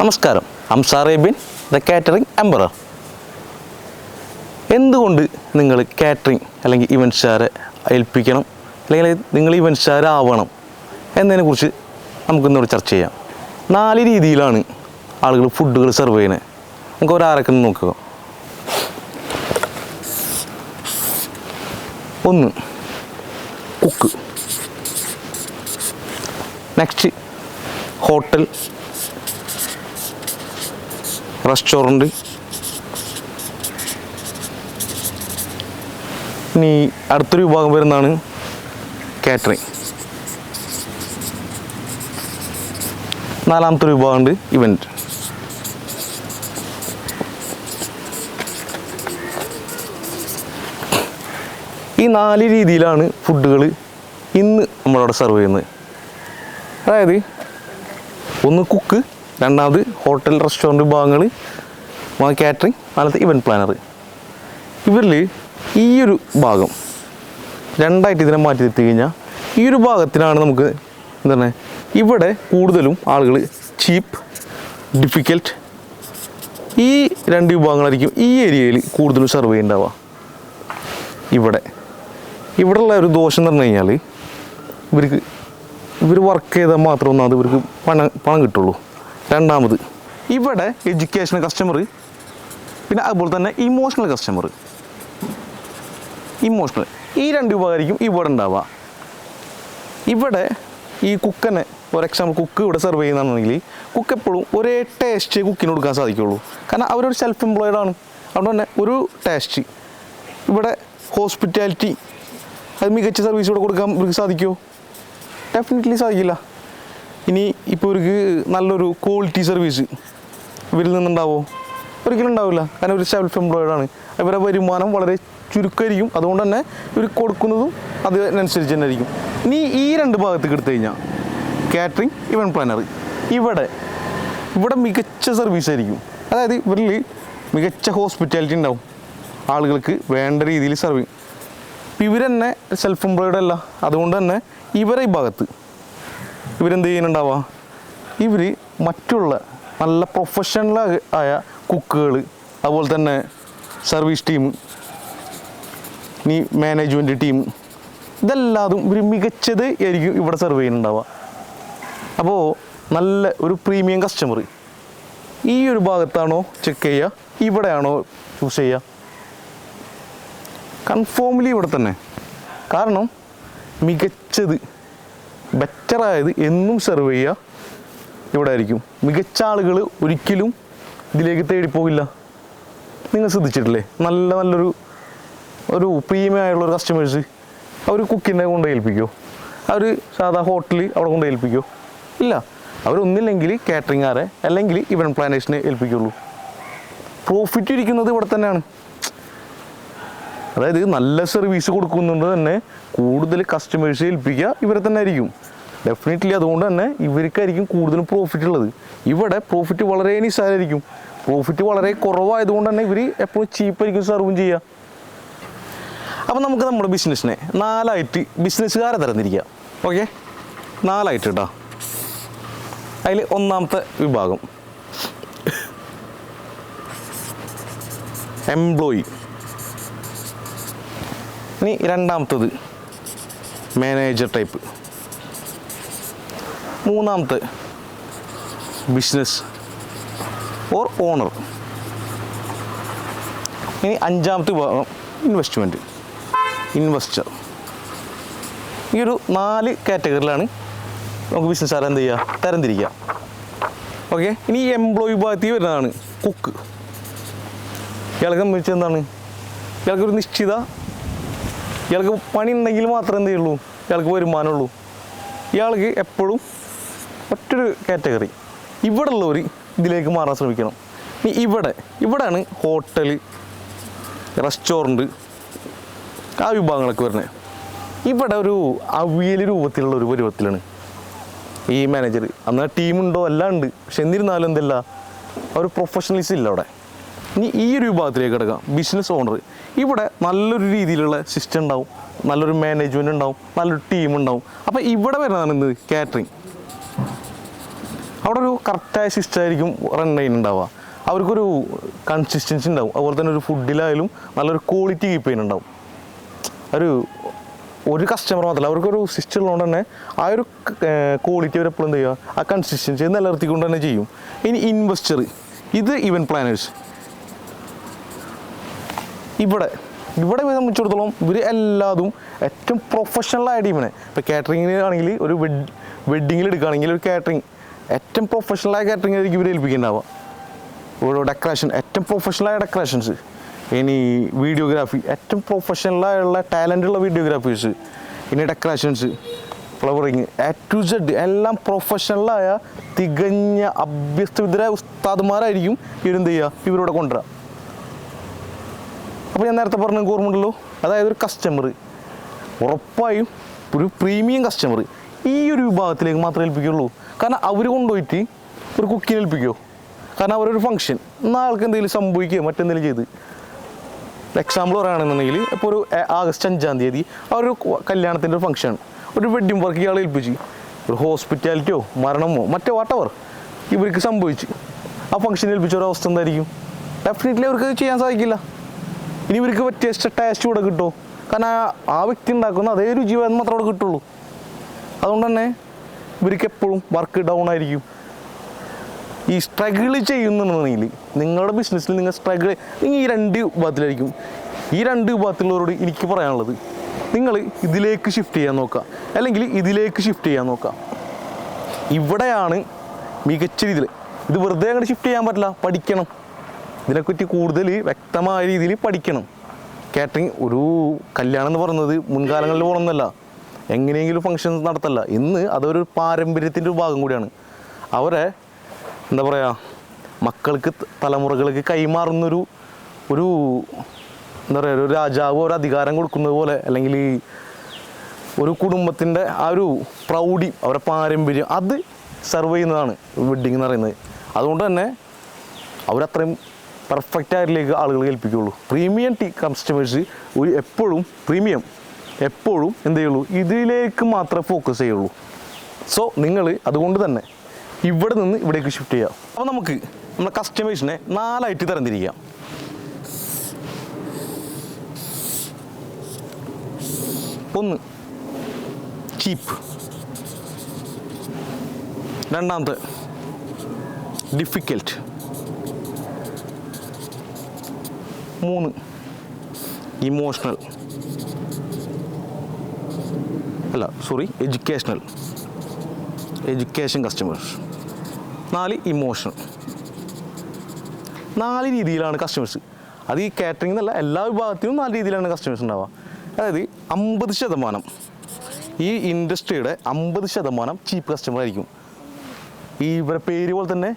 നമസ്കാരം. അംസ Arabian the catering emperor എന്തുകൊണ്ട് നിങ്ങൾ കാറ്ററിംഗ് അല്ലെങ്കിൽ ഇവന്റ്സുകാരെ ഏൽപ്പിക്കണം? അല്ലെങ്കിൽ നിങ്ങൾ ഇവന്റ്സുകാരാവണം എന്നതിനെക്കുറിച്ച് നമുക്കിന്നോട് ചർച്ച ചെയ്യാം. നാല് രീതിയിലാണ് ആളുകൾ ഫുഡുകൾ സെർവ് ചെയ്യുന്നത്. നമുക്ക് ഒരാരൊക്കെ നോക്കുക. ഒന്ന് കുക്ക് നെക്സ്റ്റ് ഹോട്ടൽ റെസ്റ്റോറന്റ് ഇനി അടുത്തൊരു വിഭാഗം വരുന്നതാണ് കാറ്ററിങ് നാലാമത്തെ ഒരു വിഭാഗമുണ്ട് ഇവന്റ് ഈ നാല് രീതിയിലാണ് ഫുഡുകൾ ഇന്ന് നമ്മളവിടെ സെർവ് ചെയ്യുന്നത്. അതായത് ഒന്ന് കുക്ക് രണ്ടാമത് ഹോട്ടൽ റെസ്റ്റോറന്റ് വിഭാഗങ്ങൾ കാറ്ററിംഗ് നാലത്തെ ഇവന്റ് പ്ലാനർ ഇവരിൽ ഈ ഒരു ഭാഗം രണ്ടായിട്ട് ഇതിനെ മാറ്റി നിർത്തി കഴിഞ്ഞാൽ ഈ ഒരു ഭാഗത്തിനാണ് നമുക്ക് എന്താണ് ഇവിടെ കൂടുതലും ആളുകൾ ചീപ്പ് ഡിഫിക്കൽട്ട് ഈ രണ്ട് വിഭാഗങ്ങളായിരിക്കും ഈ ഏരിയയിൽ കൂടുതലും സെർവ് ചെയ്യുന്നുണ്ടാവുക ഇവിടെ. ഇവിടെയുള്ള ഒരു ദോഷം എന്ന് പറഞ്ഞു കഴിഞ്ഞാൽ ഇവർക്ക് ഇവർ വർക്ക് ചെയ്താൽ മാത്രം ഒന്നാമത് ഇവർക്ക് പണം പണം കിട്ടുള്ളൂ. രണ്ടാമത്. ഇവിടെ എഡ്യൂക്കേഷണൽ കസ്റ്റമർ പിന്നെ അതുപോലെ തന്നെ ഇമോഷണൽ കസ്റ്റമർ ഇമോഷണൽ ഈ രണ്ട് വിഭാഗമായിരിക്കും ഇവിടെ ഉണ്ടാവുക. ഇവിടെ ഈ കുക്കനെ ഫോർ എക്സാമ്പിൾ കുക്ക് ഇവിടെ സെർവ് ചെയ്യുന്നതാണെങ്കിൽ കുക്ക് എപ്പോഴും ഒരേ ടേസ്റ്റ് കുക്കിന് കൊടുക്കാൻ സാധിക്കുള്ളൂ. കാരണം അവരൊരു സെൽഫ് എംപ്ലോയിഡ് ആണ്. അതുകൊണ്ട് തന്നെ ഒരു ടേസ്റ്റ് ഇവിടെ ഹോസ്പിറ്റാലിറ്റി അത് മികച്ച സർവീസ് ഇവിടെ കൊടുക്കാൻ ഇവർക്ക് സാധിക്കുമോ? ഡെഫിനറ്റ്ലി സാധിക്കില്ല. ഇനി ഇപ്പോൾ ഇവർക്ക് നല്ലൊരു ക്വാളിറ്റി സർവീസ് ഇവരിൽ നിന്നുണ്ടാവോ? ഒരിക്കലും ഉണ്ടാവില്ല. കാരണം ഇവർ സെൽഫ് എംപ്ലോയിഡ് ആണ്. ഇവരുടെ വരുമാനം വളരെ ചുരുക്കമായിരിക്കും അതുകൊണ്ട് തന്നെ ഇവർ കൊടുക്കുന്നതും അതിനനുസരിച്ച് തന്നെ ആയിരിക്കും. ഇനി ഈ രണ്ട് ഭാഗത്തേക്ക് എടുത്തു കഴിഞ്ഞാൽ കാറ്ററിംഗ് ഇവൻ പ്ലാനർ ഇവിടെ ഇവിടെ മികച്ച സർവീസ് ആയിരിക്കും. അതായത് ഇവരിൽ മികച്ച ഹോസ്പിറ്റാലിറ്റി ഉണ്ടാവും. ആളുകൾക്ക് വേണ്ട രീതിയിൽ സർവീസ് ഇവർ തന്നെ സെൽഫ് എംപ്ലോയിഡ് അല്ല. അതുകൊണ്ട് തന്നെ ഇവരെ ഈ ഭാഗത്ത് ഇവരെന്ത് ചെയ്യുന്നുണ്ടാവുക ഇവർ മറ്റുള്ള നല്ല പ്രൊഫഷണൽ ആയ കുക്കുകൾ അതുപോലെ തന്നെ സർവീസ് ടീം ഇനി മാനേജ്മെന്റ് ടീം ഇതെല്ലാതും ഇവർ മികച്ചത് ആയിരിക്കും ഇവിടെ സെർവ് ചെയ്യുന്നുണ്ടാവുക അപ്പോൾ നല്ല ഒരു പ്രീമിയം കസ്റ്റമർ ഈ ഒരു ഭാഗത്താണോ ചെക്ക് ചെയ്യുക ഇവിടെയാണോ ചൂസ് ചെയ്യുക കൺഫേംലി ഇവിടെ തന്നെ. കാരണം മികച്ചത് ബെറ്ററായത് എന്നും സെർവ് ചെയ്യുക. ഇവിടെ ആയിരിക്കും. മികച്ച ആളുകൾ ഒരിക്കലും ഇതിലേക്ക് തേടിപ്പോകില്ല നിങ്ങൾ ശ്രദ്ധിച്ചിട്ടില്ലേ? നല്ല നല്ലൊരു ഒരു പ്രീമിയമായുള്ള കസ്റ്റമേഴ്സ് അവർ കുക്കിനെ കൊണ്ട് ഏൽപ്പിക്കുമോ അവർ സാധാ ഹോട്ടലിൽ അവിടെ കൊണ്ട് ഏൽപ്പിക്കുമോ ഇല്ല. അവരൊന്നില്ലെങ്കിൽ കാറ്ററിംഗുകാരെ അല്ലെങ്കിൽ ഇവൻ പ്ലാനേഷനെ ഏൽപ്പിക്കുള്ളൂ. പ്രോഫിറ്റ് ഇരിക്കുന്നത് ഇവിടെ തന്നെയാണ്. അതായത് നല്ല സർവീസ് കൊടുക്കുന്നുണ്ട് തന്നെ കൂടുതൽ കസ്റ്റമേഴ്സ് ഏൽപ്പിക്കുക ഇവരെ തന്നെ ആയിരിക്കും. ഡെഫിനറ്റ്ലി അതുകൊണ്ട് തന്നെ ഇവർക്കായിരിക്കും കൂടുതൽ പ്രോഫിറ്റ് ഉള്ളത്. ഇവിടെ പ്രോഫിറ്റ് വളരെ നിസ്സാരമായിരിക്കും പ്രോഫിറ്റ് വളരെ കുറവായതുകൊണ്ട് തന്നെ ഇവർ എപ്പോഴും ചീപ്പായിരിക്കും സർവും ചെയ്യുക. അപ്പോൾ നമുക്ക് നമ്മുടെ ബിസിനസ്സിനെ നാലായിട്ട് ബിസിനസ്സുകാരെ തരംതിരിക്കാം ഓക്കെ നാലായിട്ട് കേട്ടോ അതിൽ ഒന്നാമത്തെ വിഭാഗം. എംപ്ലോയി ഇനി രണ്ടാമത്തത് മാനേജർ ടൈപ്പ് മൂന്നാമത്തെ ബിസിനസ് ഓർ ഓണർ ഇനി അഞ്ചാമത്തെ വിഭാഗം ഇൻവെസ്റ്റ്മെന്റ് ഇൻവെസ്റ്റർ ഈ ഒരു നാല് കാറ്റഗറിയിലാണ് നമുക്ക് ബിസിനസ് ആരെ എന്ത് ചെയ്യുക തരംതിരിക്കുക. ഓക്കെ ഇനി ഈ എംപ്ലോയി വിഭാഗത്തിൽ വരുന്നതാണ് കുക്ക് ഇയാളെ സംബന്ധിച്ച് എന്താണ്? ഇയാൾക്കൊരു നിശ്ചിത ഇയാൾക്ക് പണി ഉണ്ടെങ്കിൽ മാത്രമേ എന്ത് ചെയ്യുള്ളൂ? ഇയാൾക്ക് വരുമാനമുള്ളൂ. ഇയാൾക്ക് എപ്പോഴും മറ്റൊരു കാറ്റഗറി. ഇവിടെ ഉള്ളവർ ഇതിലേക്ക് മാറാൻ ശ്രമിക്കണം. ഇവിടെ ഇവിടെയാണ് ഹോട്ടൽ റെസ്റ്റോറന്റ് ആ വിഭാഗങ്ങളൊക്കെ വരുന്നത്. ഇവിടെ ഒരു അവിയൽ രൂപത്തിലുള്ള ഒരു പരുവത്തിലാണ് ഈ മാനേജർ അന്ന് ടീമുണ്ടോ? എല്ലാം ഉണ്ട്. പക്ഷെ എന്നിരുന്നാലും എന്തല്ല? ഒരു പ്രൊഫഷണലിസം ഇല്ല അവിടെ. ഇനി ഈ ഒരു വിഭാഗത്തിലേക്ക് കിടക്കാം. ബിസിനസ് ഓണർ ഇവിടെ നല്ലൊരു രീതിയിലുള്ള സിസ്റ്റം ഉണ്ടാവും. നല്ലൊരു മാനേജ്മെന്റ് ഉണ്ടാവും. നല്ലൊരു ടീം ഉണ്ടാവും. അപ്പോൾ ഇവിടെ വരുന്നതാണ് എന്ത്? കാറ്ററിങ് അവിടെ ഒരു കറക്റ്റായ സിസ്റ്റം ആയിരിക്കും റൺ ചെയ്യുന്നുണ്ടാവുക. അവർക്കൊരു കൺസിസ്റ്റൻസി ഉണ്ടാവും. അതുപോലെ തന്നെ ഒരു ഫുഡിലായാലും നല്ലൊരു ക്വാളിറ്റി കീപ്പ് ചെയ്യുന്നുണ്ടാവും. ഒരു ഒരു കസ്റ്റമർ മാത്രമല്ല അവർക്കൊരു സിസ്റ്റം ഉള്ളതുകൊണ്ട് തന്നെ ആ ഒരു ക്വാളിറ്റി അവർ എപ്പോഴും എന്ത് ചെയ്യുക? ആ കൺസിസ്റ്റൻസി നിലനിർത്തിക്കൊണ്ട് തന്നെ ചെയ്യും. ഇനി ഇൻവെസ്റ്റർ ഇത് ഇവൻ പ്ലാനേഴ്സ് ഇവിടെ ഇവിടെ ഇവരെ സംബന്ധിച്ചിടത്തോളം ഇവർ എല്ലാതും ഏറ്റവും പ്രൊഫഷണൽ ആയ ടീമിനെ ഇപ്പോൾ കാറ്ററിങ്ങിന് ആണെങ്കിൽ ഒരു വെഡ് വെഡ്ഡിങ്ങിൽ എടുക്കുകയാണെങ്കിൽ ഒരു കാറ്ററിങ് ഏറ്റവും പ്രൊഫഷണൽ ആയ കാറ്ററിംഗ് ആയിരിക്കും ഇവർ ഏൽപ്പിക്കുന്നുണ്ടാവുക ഓരോ ഡെക്കറേഷൻ ഏറ്റവും പ്രൊഫഷണൽ ആയ ഡെക്കറേഷൻസ് ഇനി വീഡിയോഗ്രാഫി ഏറ്റവും പ്രൊഫഷണൽ ആയുള്ള ടാലന്റ് ഉള്ള വീഡിയോഗ്രാഫേഴ്സ് ഇനി decorations flowering A to Z എല്ലാം പ്രൊഫഷണലായ തികഞ്ഞ അഭ്യസ്തവിദ്യരായ ഉസ്താദ്മാരായിരിക്കും ഇവരെന്ത് ചെയ്യുക? ഇവരോട് കൊണ്ടുവരിക. അപ്പോൾ ഞാൻ നേരത്തെ പറഞ്ഞ ഓർമ്മയുണ്ടല്ലോ? അതായത് ഒരു കസ്റ്റമർ ഉറപ്പായും ഒരു പ്രീമിയം കസ്റ്റമർ ഈ ഒരു വിഭാഗത്തിലേക്ക് മാത്രമേ ഏൽപ്പിക്കുള്ളൂ കാരണം അവർ കൊണ്ടുപോയിട്ട് ഒരു കുക്കിനെ ഏൽപ്പിക്കുമോ കാരണം അവരൊരു ഫംഗ്ഷൻ നാൾക്ക് എന്തെങ്കിലും സംഭവിക്കുകയോ മറ്റെന്തെങ്കിലും ചെയ്ത്. എക്സാമ്പിൾ പറയുകയാണെന്നുണ്ടെങ്കിൽ ഇപ്പോൾ ഒരു ആഗസ്റ്റ് അഞ്ചാം തീയതി അവരൊരു കല്യാണത്തിന്റെ ഒരു ഫംഗ്ഷൻ ഒരു വെഡ്ഡിംഗ് വർക്ക് ഇയാൾ ഏൽപ്പിച്ച്. ഒരു ഹോസ്പിറ്റാലിറ്റിയോ മരണമോ മറ്റോ വാട്ടവർ ഇവർക്ക് സംഭവിച്ചു. ആ ഫംഗ്ഷൻ ഏൽപ്പിച്ച ഒരു അവസ്ഥ എന്തായിരിക്കും? ഡെഫിനറ്റ്ലി അവർക്ക് ചെയ്യാൻ സാധിക്കില്ല. ഇനി ഇവർക്ക് പറ്റിയ ടേസ്റ്റ് കൂടെ കിട്ടുമോ കാരണം ആ- വ്യക്തി ഉണ്ടാക്കുന്ന അതേ ഒരു ജീവൻ മാത്രമേ അവിടെ കിട്ടുള്ളൂ. അതുകൊണ്ട് തന്നെ ഇവർക്ക് എപ്പോഴും വർക്ക് ഡൗൺ ആയിരിക്കും. ഈ സ്ട്രഗിൾ ചെയ്യുന്നുണ്ടെങ്കിൽ നിങ്ങളുടെ ബിസിനസ്സിൽ നിങ്ങൾ സ്ട്രഗിൾ നിങ്ങൾ ഈ രണ്ട് വിഭാഗത്തിലായിരിക്കും. ഈ രണ്ട് വിഭാഗത്തിലുള്ളവരോട് എനിക്ക് പറയാനുള്ളത് നിങ്ങൾ ഇതിലേക്ക് ഷിഫ്റ്റ് ചെയ്യാൻ നോക്കുക. അല്ലെങ്കിൽ ഇതിലേക്ക് ഷിഫ്റ്റ് ചെയ്യാൻ നോക്കുക. ഇവിടെയാണ് മികച്ച രീതിയിൽ ഇത് വെറുതെ അങ്ങോട്ട് ഷിഫ്റ്റ് ചെയ്യാൻ പറ്റില്ല പഠിക്കണം. ഇതിനെപ്പറ്റി കൂടുതൽ വ്യക്തമായ രീതിയിൽ പഠിക്കണം. കാറ്ററിങ് ഒരു കല്യാണം എന്ന് പറയുന്നത് മുൻകാലങ്ങളിൽ പോകണമെന്നല്ല എങ്ങനെയെങ്കിലും ഫങ്ഷൻസ് നടത്തല്ല. ഇന്ന് അതൊരു പാരമ്പര്യത്തിന്റെ ഒരു ഭാഗം കൂടിയാണ്. അവരെ എന്താ പറയുക മക്കൾക്ക് തലമുറകൾക്ക് കൈമാറുന്നൊരു ഒരു എന്താ പറയുക ഒരു രാജാവ് ഒരു അധികാരം കൊടുക്കുന്നത് പോലെ അല്ലെങ്കിൽ ഒരു കുടുംബത്തിന്റെ ആ ഒരു പ്രൗഢി അവരുടെ പാരമ്പര്യം അത് സെർവ് ചെയ്യുന്നതാണ് വെഡ്ഡിങ് എന്ന് പറയുന്നത്. അതുകൊണ്ട് തന്നെ അവരത്രയും പെർഫെക്റ്റ് ആയിട്ടിലേക്ക് ആളുകൾ ഏൽപ്പിക്കുകയുള്ളൂ. പ്രീമിയം ടീ കസ്റ്റമേഴ്സ് ഒരു എപ്പോഴും പ്രീമിയം എപ്പോഴും എന്ത് ചെയ്യുള്ളൂ ഇതിലേക്ക് മാത്രമേ ഫോക്കസ് ചെയ്യുള്ളൂ. സോ നിങ്ങൾ അതുകൊണ്ട് തന്നെ ഇവിടെ നിന്ന് ഇവിടേക്ക് ഷിഫ്റ്റ് ചെയ്യാം അപ്പോൾ നമുക്ക് നമ്മുടെ കസ്റ്റമേഴ്സിനെ നാലായിട്ട് തരംതിരിക്കാം. ഒന്ന് ചീപ്പ് രണ്ടാമത്തെ ഡിഫിക്കൽട്ട് മൂന്ന്. ഇമോഷണൽ അല്ല സോറി എഡ്യൂക്കേഷണൽ എഡ്യൂക്കേഷൻ കസ്റ്റമേഴ്സ് നാല് ഇമോഷണൽ നാല് രീതിയിലാണ് കസ്റ്റമേഴ്സ് അത് ഈ കാറ്ററിംഗ് എന്നല്ല എല്ലാ വിഭാഗത്തിനും നാല് രീതിയിലാണ് കസ്റ്റമേഴ്സ് ഉണ്ടാവുക. അതായത് അമ്പത് ശതമാനം. ഈ ഇൻഡസ്ട്രിയുടെ അമ്പത് ശതമാനം ചീപ്പ് കസ്റ്റമർ ആയിരിക്കും. ഈ ഇവരെ പേര് പോലെ തന്നെ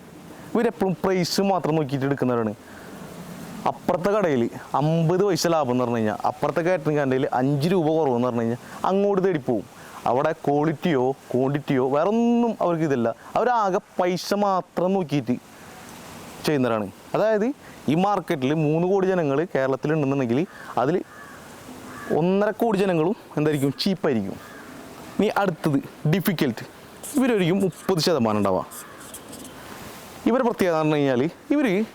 ഇവരെപ്പോഴും പ്രൈസ് മാത്രം നോക്കിയിട്ട് എടുക്കുന്നവരാണ്. അപ്പുറത്തെ കടയിൽ അമ്പത് പൈസ ലാഭം എന്ന് പറഞ്ഞു കഴിഞ്ഞാൽ അപ്പുറത്തെ കാറ്ററിംഗ് കടയിൽ അഞ്ച് രൂപ കുറവെന്ന് പറഞ്ഞു കഴിഞ്ഞാൽ അങ്ങോട്ട് തേടിപ്പോവും അവിടെ ക്വാളിറ്റിയോ ക്വാണ്ടിറ്റിയോ വേറെ ഒന്നും അവർക്ക് ഇതില്ല. അവരാകെ പൈസ മാത്രം നോക്കിയിട്ട് ചെയ്യുന്നവരാണ്. അതായത് ഈ മാർക്കറ്റിൽ മൂന്ന് കോടി ജനങ്ങൾ കേരളത്തിലുണ്ടെന്നുണ്ടെങ്കിൽ അതിൽ ഒന്നര കോടി ജനങ്ങളും എന്തായിരിക്കും? ചീപ്പായിരിക്കും നീ അടുത്തത് ഡിഫിക്കൽട്ട് ഇവരൊരിക്കും മുപ്പത് ശതമാനം ഉണ്ടാവാം. ഇവരുടെ പ്രത്യേകത പറഞ്ഞു കഴിഞ്ഞാൽ ഇവർ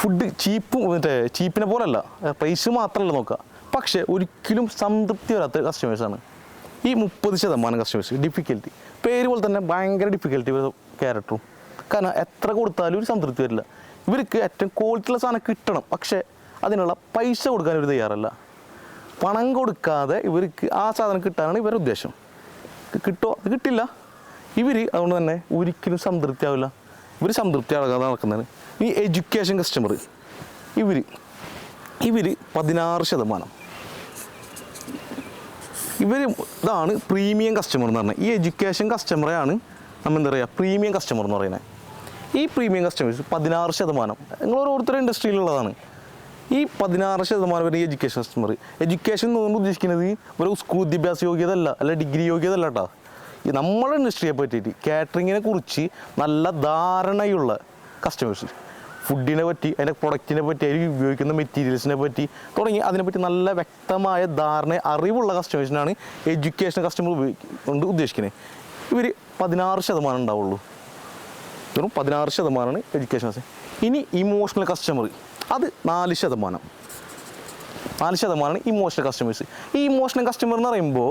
ഫുഡ് ചീപ്പ് മറ്റേ ചീപ്പിനെ പോലല്ല പ്രൈസ് മാത്രമല്ല നോക്കുക. പക്ഷേ ഒരിക്കലും സംതൃപ്തി വരാത്ത കസ്റ്റമേഴ്സാണ് ഈ മുപ്പത് ശതമാനം കസ്റ്റമേഴ്സ് ഡിഫിക്കൽറ്റി പേര് പോലെ തന്നെ ഭയങ്കര ഡിഫിക്കൽറ്റി ക്യാരക്ടറും കാരണം എത്ര കൊടുത്താലും ഒരു സംതൃപ്തി വരില്ല. ഇവർക്ക് ഏറ്റവും ക്വാളിറ്റിയുള്ള സാധനം കിട്ടണം. പക്ഷേ അതിനുള്ള പൈസ കൊടുക്കാൻ ഇവർ തയ്യാറല്ല. പണം കൊടുക്കാതെ ഇവർക്ക് ആ സാധനം കിട്ടാനാണ് ഇവരുടെ ഉദ്ദേശം. കിട്ടോ? അത് കിട്ടില്ല. ഇവർ അതുകൊണ്ട് തന്നെ ഒരിക്കലും സംതൃപ്തി ആവില്ല. ഇവർ സംതൃപ്തി ആകാതെ നടക്കുന്നതാണ്. ഈ എഡ്യൂക്കേഷൻ കസ്റ്റമർ ഇവർ ഇവർ പതിനാറ് ശതമാനം. ഇവർ ഇതാണ് പ്രീമിയം കസ്റ്റമർ എന്ന് പറഞ്ഞത്. ഈ എഡ്യൂക്കേഷൻ കസ്റ്റമറെയാണ് നമ്മൾ എന്താ പറയുക പ്രീമിയം കസ്റ്റമർ എന്ന് പറയുന്നത്. ഈ പ്രീമിയം കസ്റ്റമേഴ്സ് പതിനാറ് ശതമാനം. നിങ്ങൾ ഓരോരുത്തരും ഇൻഡസ്ട്രിയിലുള്ളതാണ് ഈ പതിനാറ് ശതമാനം വരെ എഡ്യൂക്കേഷൻ കസ്റ്റമർ എഡ്യൂക്കേഷൻ എന്ന് പറയുമ്പോൾ ഉദ്ദേശിക്കുന്നത് ഒരു സ്കൂൾ വിദ്യാഭ്യാസ യോഗ്യത അല്ല അല്ല ഡിഗ്രി യോഗ്യത അല്ല കേട്ടോ. ഈ നമ്മുടെ ഇൻഡസ്ട്രിയെ പറ്റിയിട്ട് കാറ്ററിങ്ങിനെ കുറിച്ച് നല്ല ധാരണയുള്ള കസ്റ്റമേഴ്സ് ഫുഡിനെ പറ്റി അതിന്റെ പ്രൊഡക്റ്റിനെ പറ്റി അതിൽ ഉപയോഗിക്കുന്ന മെറ്റീരിയൽസിനെ പറ്റി തുടങ്ങി. അതിനെപ്പറ്റി നല്ല വ്യക്തമായ ധാരണ അറിവുള്ള കസ്റ്റമേഴ്സിനാണ് എഡ്യൂക്കേഷൻ കസ്റ്റമർ ഉപയോഗിക്കൊണ്ട് ഉദ്ദേശിക്കുന്നത് ഇവർ പതിനാറ് ശതമാനം ഉണ്ടാവുള്ളൂ. വെറും പതിനാറ് ശതമാനമാണ് എഡ്യൂക്കേഷൻ ഇനി ഇമോഷണൽ കസ്റ്റമർ അത് നാല് ശതമാനം. നാല് ശതമാനമാണ് ഇമോഷണൽ കസ്റ്റമേഴ്സ് ഈ ഇമോഷണൽ കസ്റ്റമർ എന്ന് പറയുമ്പോൾ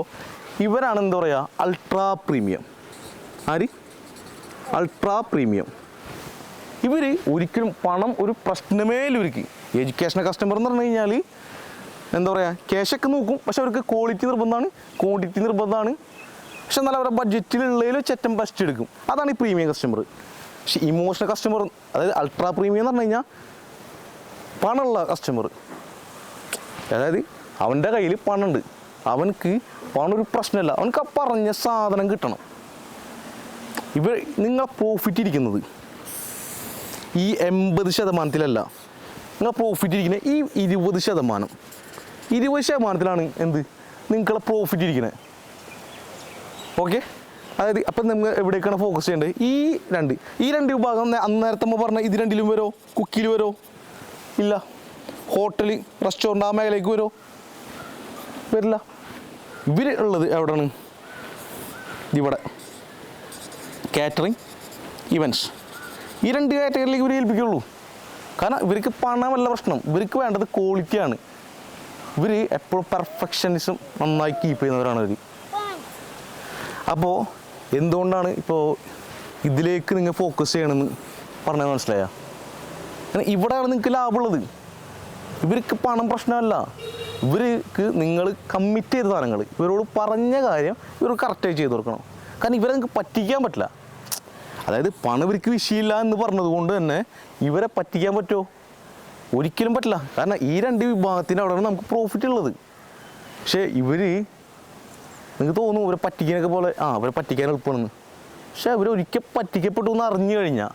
ഇവരാണ് എന്താ പറയുക അൾട്രാ പ്രീമിയം ആര്? അൾട്രാ പ്രീമിയം ഇവർ ഒരിക്കലും പണം ഒരു പ്രശ്നമേ ഇവർക്ക് എഡ്യൂക്കേഷൻ കസ്റ്റമർ എന്ന് പറഞ്ഞു കഴിഞ്ഞാൽ എന്താ പറയുക ക്യാഷൊക്കെ നോക്കും പക്ഷെ അവർക്ക് ക്വാളിറ്റി നിർബന്ധമാണ് ക്വാണ്ടിറ്റി നിർബന്ധമാണ്. പക്ഷെ എന്നാൽ അവരുടെ ബഡ്ജറ്റിലുള്ളതിൽ ചെറ്റം ബെസ്റ്റ് എടുക്കും. അതാണ് ഈ പ്രീമിയം കസ്റ്റമർ പക്ഷെ ഇമോഷണൽ കസ്റ്റമർ അതായത് അൾട്രാ പ്രീമിയം എന്ന് പറഞ്ഞു കഴിഞ്ഞാൽ പണമുള്ള കസ്റ്റമർ അതായത് അവന്റെ കയ്യിൽ പണമുണ്ട് അവനക്ക് പണം ഒരു പ്രശ്നമല്ല. അവനക്ക് ആ പറഞ്ഞ സാധനം കിട്ടണം. ഇവർ നിങ്ങൾ പ്രോഫിറ്റ് ഇരിക്കുന്നത്. ഈ എൺപത് ശതമാനത്തിലല്ല. നിങ്ങൾ പ്രോഫിറ്റ് ഇരിക്കുന്നത് ഈ ഇരുപത് ശതമാനം. ഇരുപത് ശതമാനത്തിലാണ് എന്ത്? നിങ്ങളെ പ്രോഫിറ്റ് ഇരിക്കുന്നത് ഓക്കെ അതായത് അപ്പം നിങ്ങൾ എവിടേക്കാണ് ഫോക്കസ് ചെയ്യേണ്ടത് ഈ രണ്ട്. ഈ രണ്ട് വിഭാഗം അന്ന് അന്നേരത്തെ പറഞ്ഞ ഇത് രണ്ടിലും വരോ കുക്കിയിൽ വരോ ഇല്ല. ഹോട്ടൽ റെസ്റ്റോറന്റ് ആ മേഖലയ്ക്ക് വരുമോ വരില്ല. ഇവർ ഉള്ളത് എവിടെയാണ് ഇവിടെ. കാറ്ററിങ് ഇവന്റ്സ് ഈ രണ്ട് കാറ്റഗറിയിലേക്ക് ഇവർ ഏൽപ്പിക്കുള്ളൂ. കാരണം ഇവർക്ക് പണമല്ല പ്രശ്നം. ഇവർക്ക് വേണ്ടത് ക്വാളിറ്റിയാണ് ഇവർ എപ്പോഴും പെർഫെക്ഷനിസം നന്നായി കീപ്പ് ചെയ്യുന്നവരാണ് അവർ അപ്പോൾ എന്തുകൊണ്ടാണ് ഇപ്പോൾ ഇതിലേക്ക് നിങ്ങൾ ഫോക്കസ് ചെയ്യണമെന്ന് പറഞ്ഞത് മനസ്സിലായ? കാരണം ഇവിടെയാണ് നിങ്ങൾക്ക് ലാഭമുള്ളത് ഇവർക്ക് പണം പ്രശ്നമല്ല. ഇവർക്ക് നിങ്ങൾ കമ്മിറ്റ് ചെയ്ത സാധനങ്ങൾ ഇവരോട് പറഞ്ഞ കാര്യം ഇവർ കറക്റ്റായി ചെയ്തു കൊടുക്കണം. കാരണം ഇവരെ നിങ്ങൾക്ക് പറ്റിക്കാൻ പറ്റില്ല. അതായത് പണം ഇവർക്ക് വിഷയമില്ല എന്ന് പറഞ്ഞത് കൊണ്ട് തന്നെ ഇവരെ പറ്റിക്കാൻ പറ്റുമോ? ഒരിക്കലും പറ്റില്ല. കാരണം ഈ രണ്ട് വിഭാഗത്തിന്റെ അവിടെയാണ് നമുക്ക് പ്രോഫിറ്റ് ഉള്ളത്. പക്ഷേ ഇവർ നിങ്ങൾക്ക് തോന്നും ഇവരെ പറ്റിക്കാനൊക്കെ പോലെ ആ അവരെ പറ്റിക്കാൻ എളുപ്പമാണെന്ന്. പക്ഷേ അവർ ഒരിക്കൽ പറ്റിക്കപ്പെട്ടു എന്ന് അറിഞ്ഞു കഴിഞ്ഞാൽ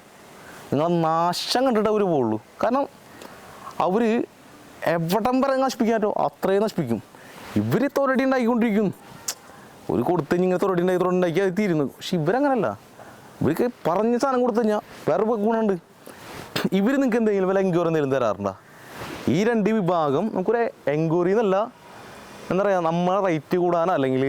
നിങ്ങൾ നാശം കണ്ടിട്ട് അവർ പോകുള്ളൂ കാരണം അവർ എവിടം വരെ നശിപ്പിക്കാൻ പറ്റുമോ അത്രയും നശിപ്പിക്കും. ഇവർ തൊരടി ഉണ്ടാക്കിക്കൊണ്ടിരിക്കും ഒരു കൊടുത്ത് ഇങ്ങനെ തൊരടി ഉണ്ടാക്കി തൊരടി ഉണ്ടാക്കി അത് തീരുന്നു. പക്ഷെ ഇവരങ്ങനല്ല. ഇവർക്ക് പറഞ്ഞ സാധനം കൊടുത്തു കഴിഞ്ഞാൽ വേറെ ഗുണമുണ്ട്. ഇവർ നിങ്ങൾക്ക് എന്തെങ്കിലും വല്ല എൻക്വയറി എന്തെങ്കിലും തരാറുണ്ടോ? ഈ രണ്ട് വിഭാഗം നമുക്കൊരു എൻക്വയറി എന്നല്ല എന്താ പറയുക നമ്മളെ റേറ്റ് കൂടാനോ അല്ലെങ്കിൽ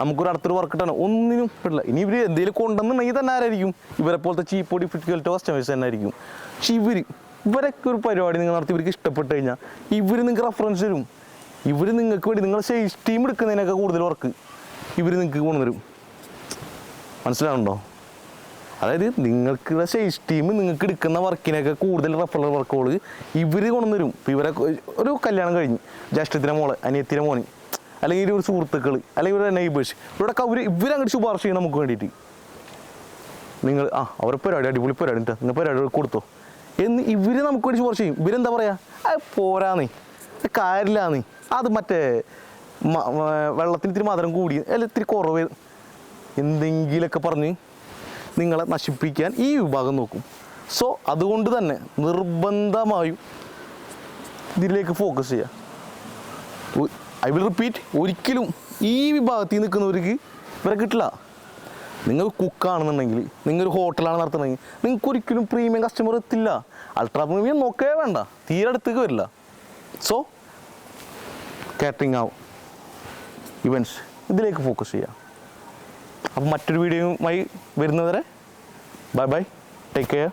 നമുക്കൊരു അടുത്തൊരു വർക്ക് കിട്ടാനോ ഒന്നിനും ഇല്ല ഇനി ഇവർ എന്തെങ്കിലും കൊണ്ടുവന്നുണ്ടെങ്കിൽ തന്നെ ആരായിരിക്കും? ഇവരെ പോലത്തെ ചീപ്പ് ഡിഫിക്കൽട്ട് കസ്റ്റമേഴ്സ് തന്നെ ആയിരിക്കും. പക്ഷെ ഇവർ ഇവരൊക്കെ ഒരു പരിപാടി നിങ്ങൾ നടത്തി ഇവർക്ക് ഇഷ്ടപ്പെട്ട് കഴിഞ്ഞാൽ ഇവർ നിങ്ങൾക്ക് റെഫറൻസ് തരും. ഇവർ നിങ്ങൾക്ക് വേണ്ടി നിങ്ങൾ സെയിൽസ് ടീം എടുക്കുന്നതിനൊക്കെ കൂടുതൽ വർക്ക് ഇവർ നിങ്ങൾക്ക് കൊണ്ടുവരും. മനസ്സിലാവുന്നുണ്ടോ? അതായത് നിങ്ങൾക്ക് സെയിൽസ് ടീം നിങ്ങൾക്ക് എടുക്കുന്ന വർക്കിനൊക്കെ കൂടുതൽ റെഫറൽ വർക്കുകൾ ഇവർ കൊണ്ടുവരും. ഇപ്പം ഇവരെ ഒരു കല്യാണം കഴിഞ്ഞ് ജ്യേഷ്ഠത്തിന്റെ മോളെ അനിയത്തിന്റെ മോന് അല്ലെങ്കിൽ ഒരു സുഹൃത്തുക്കൾ അല്ലെങ്കിൽ ഇവരുടെ നെയ്ബേഴ്സ് ഇവരൊക്കെ അവർ ഇവരങ്ങോട്ട് ശുപാർശ ചെയ്യണം നമുക്ക് വേണ്ടിയിട്ട്. നിങ്ങൾ ആ അവരെ പരിപാടി അടിപൊളി പരിപാടി ഉണ്ട് നിങ്ങൾ പരിപാടി കൊടുത്തോ. എന്ന് ഇവർ നമുക്ക് വേണ്ടി ശുപാർശ ചെയ്യും. ഇവരെന്താ പറയുക അത് പോരാന്നേ. കാര്യമില്ലാന്നേ. അത് മറ്റേ വെള്ളത്തിന് ഇത്തിരി മധുരം കൂടി അല്ല ഇത്തിരി കുറവ് എന്തെങ്കിലുമൊക്കെ പറഞ്ഞ് നിങ്ങളെ നശിപ്പിക്കാൻ ഈ വിഭാഗം നോക്കും. സോ അതുകൊണ്ട് തന്നെ നിർബന്ധമായും ഇതിലേക്ക് ഫോക്കസ് ചെയ്യുക. ഐ വിൽ റിപ്പീറ്റ് ഒരിക്കലും ഈ വിഭാഗത്തിൽ നിൽക്കുന്നവർക്ക് ഇവരെ കിട്ടില്ല. നിങ്ങൾ കുക്കാണെന്നുണ്ടെങ്കിൽ നിങ്ങൾ ഹോട്ടലാണ് നടത്തുന്നതെങ്കിൽ നിങ്ങൾക്ക് ഒരിക്കലും പ്രീമിയം കസ്റ്റമർ എത്തില്ല. അൾട്രാ പ്രീമിയം നോക്കേ വേണ്ട. തീരെ അടുത്തേക്ക് വരില്ല. സോ കാറ്ററിംഗ് ആവും. ഇവൻസ് ഇതിലേക്ക് ഫോക്കസ് ചെയ്യാം അപ്പം മറ്റൊരു വീഡിയോയുമായി വരുന്നവരെ ബൈ ബൈ ടേക്ക് കെയർ